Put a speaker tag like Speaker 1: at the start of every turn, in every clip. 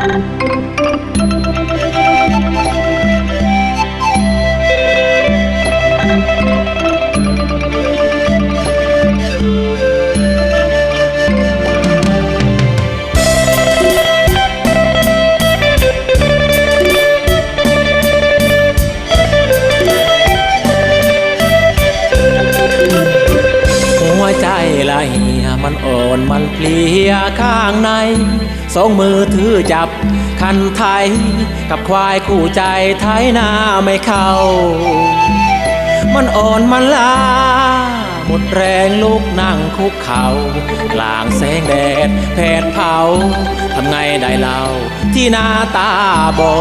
Speaker 1: หัวใจละเหียมันอ่อนมันเพลียข้างใน สองมือถือจับคันไทย กับควายคู่ใจไทยหน้าไม่เข้า มันอ่อนมันลา หมดแรงลุกนั่งคุกเขา่ากลางแสงแดดแผดเผา ทำไงได้เล่าที่หน้าตาบอ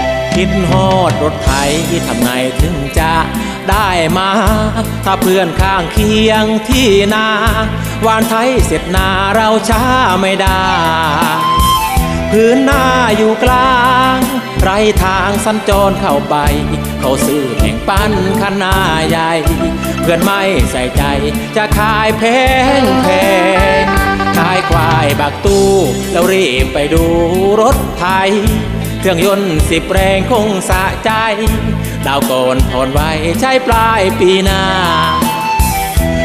Speaker 1: ด คิดฮอดรถไถทำไงถึงจะได้มา ถ้าเพื่อนข้างเคียงที่นาวานไทยเสร็จนาเราช้าไม่ได้ พื้นหน้าอยู่กลาง ไรทางสัญจรเข้าไป เขาซื้อแข่งปั้นขนาใหญ่ เพื่อนไม่ใส่ใจจะขายแพงแพงขายควายบักตู้ แล้วรีบไปดูรถไทย เครื่องยนต์สิบแรงคงสะใจ ดาวโกนผ่อนไว้ใช้ปลายปีหน้า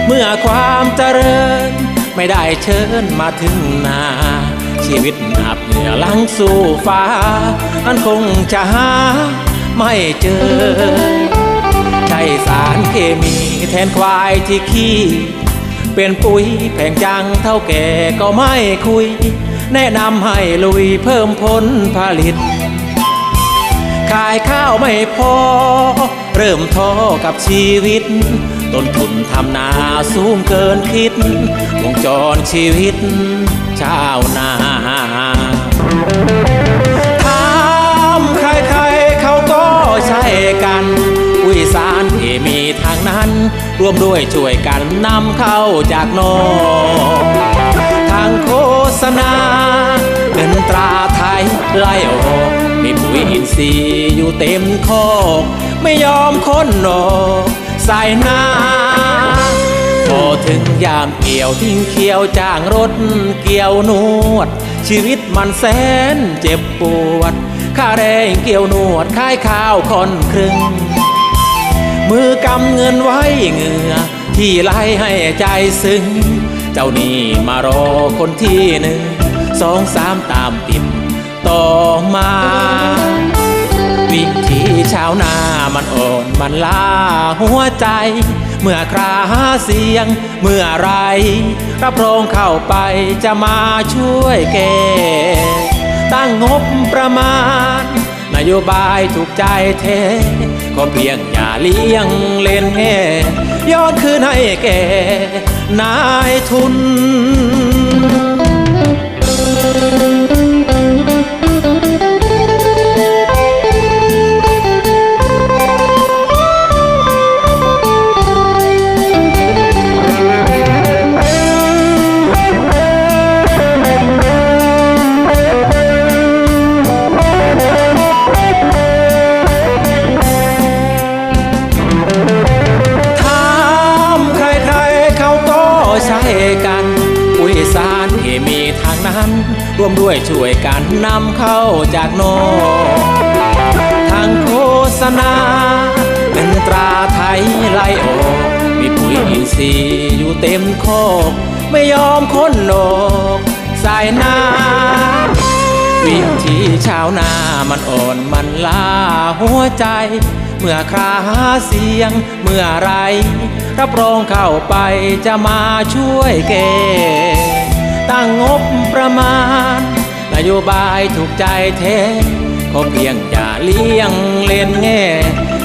Speaker 1: เมื่อความเจริญ ไม่ได้เชิญมาถึงนา ชีวิตนับเหนือลังสู่ฟ้านั้นคงจะหาไม่เจอ ใช้สารเคมีแทนควายที่ขี้เป็นปุ๋ยแพงจังเท่าแก่ก็ไม่คุย แนะนำให้ลุยเพิ่มผลผลิต ขายข้าวไม่พอ เริ่มท้อกับชีวิต ต้นทุนทำนาสูงเกินคิด วงจรชีวิต ชาวนาถามใครๆเขาก็ใช่กันอุยสารที่มีทางนั้นรวมด้วยช่วยกันนำเข้าจากนอกทางโฆษณาเงินตรา ไล่ออกมีปุ๋ยอินทรีย์อยู่เต็มคอกไม่ยอมค้นออกใส่หน้า พอถึงยามเกี่ยวทิ้งเขียวจ้างรถเกี่ยวนวด ชีวิตมันแสนเจ็บปวด ค่าแรงเกี่ยวนวดขายข้าวคนครึ่ง มือกำเงินไว้เหงื่อ ที่ไล่ให้ใจซึ้ง เจ้านี่มารอคนที่หนึ่งสองสามตามติด ต่อมา วิธีชาวนามันอ่อนมันล้าหัวใจ เมื่อคราเสียง เมื่อไรรับรองเข้าไปจะมาช่วยแกตั้งงบประมาณ นโยบายถูกใจเทก็เพียงอย่าเลี้ยงเล่นแง่ย้อนคืนให้แกนายทุนันปุ๋ยสารเคมีทางนั้นร่วมด้วยช่วยกันนำเข้าจากนอกทางโฆษณา เป็นตราไทยไล่ออกมีปุ๋ยอินทรีย์อยู่เต็มโคก ไม่ยอมค้นโลกสายน้วิธีชาวนามันอ่อนมันล้าหัวใจ เมื่อคราเสียงเมื่อไร รับรองเข้าไปจะมาช่วยแกตั้งงบประมาณ นโยบายถูกใจเทขอเพียงอย่าเลี้ยงเล่นแง่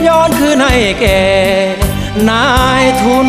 Speaker 1: ย้อนคืนให้แกนายทุน